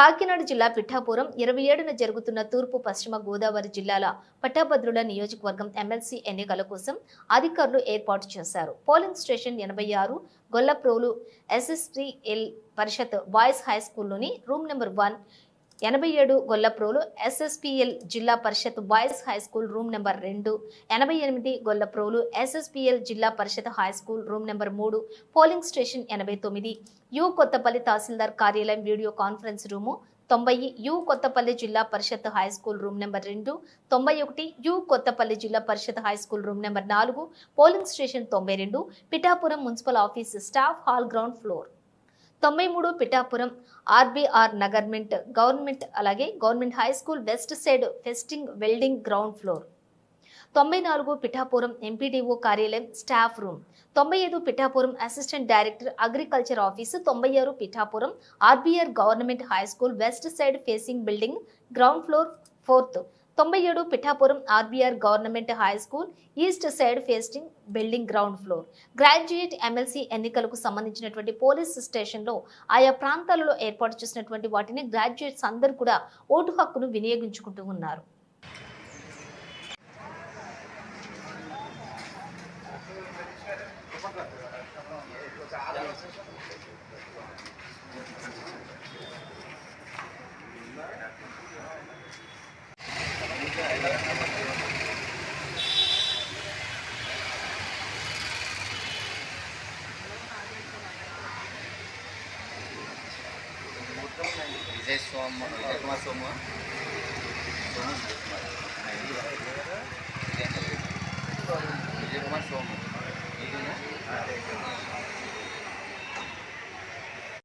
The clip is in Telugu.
కాకినాడ జిల్లా పిఠాపురం ఇరవై ఏడున జరుగుతున్న తూర్పు పశ్చిమ గోదావరి జిల్లాల పట్టాభద్రుల నియోజకవర్గం ఎమ్మెల్సీ ఎన్నికల కోసం అధికారులు ఏర్పాటు చేశారు. పోలింగ్ స్టేషన్ ఎనభై ఆరు Gollaprolu S S P L Parishad boys high స్కూల్లోని రూమ్ నెంబర్ వన్ ఎనభై ఏడు Gollaprolu S S P L Zilla Parishad boys high school room number రెండు ఎనభై ఎనిమిది Gollaprolu S S P L Zilla Parishad high school room number మూడు పోలింగ్ స్టేషన్ ఎనభై తొమ్మిది. యు కొత్తపల్లి తహసీల్దార్ కార్యాలయం వీడియో కాన్ఫరెన్స్ రూము తొంభై U Kothapalli Zilla Parishad high school room number రెండు తొంభై ఒకటి U Kothapalli Zilla Parishad high school room number నాలుగు పోలింగ్ స్టేషన్ తొంభై రెండు Pithapuram municipal office staff hall ground floor. తొంభై మూడు పిఠాపురం ఆర్బీఆర్ నగర్మెంట్ గవర్నమెంట్ అలాగే government high school west side facing building ground floor. తొంభై నాలుగు Pithapuram M P D O కార్యాలయం స్టాఫ్ రూమ్. తొంభై ఐదు Pithapuram assistant director agriculture office. తొంభై ఆరు Pithapuram R B R government high school west side facing building ground floor fourth. తొంభై ఏడు Pithapuram R B R government high school east side facing building ground floor. Graduate M L C ఎన్నికలకు సంబంధించినటువంటి పోలీస్ స్టేషన్లో ఆయా ప్రాంతాలలో ఏర్పాటు చేసినటువంటి వాటిని గ్రాడ్యుయేట్స్ అందరూ కూడా ఓటు హక్కును వినియోగించుకుంటూ ఉన్నారు. exactement sur moi.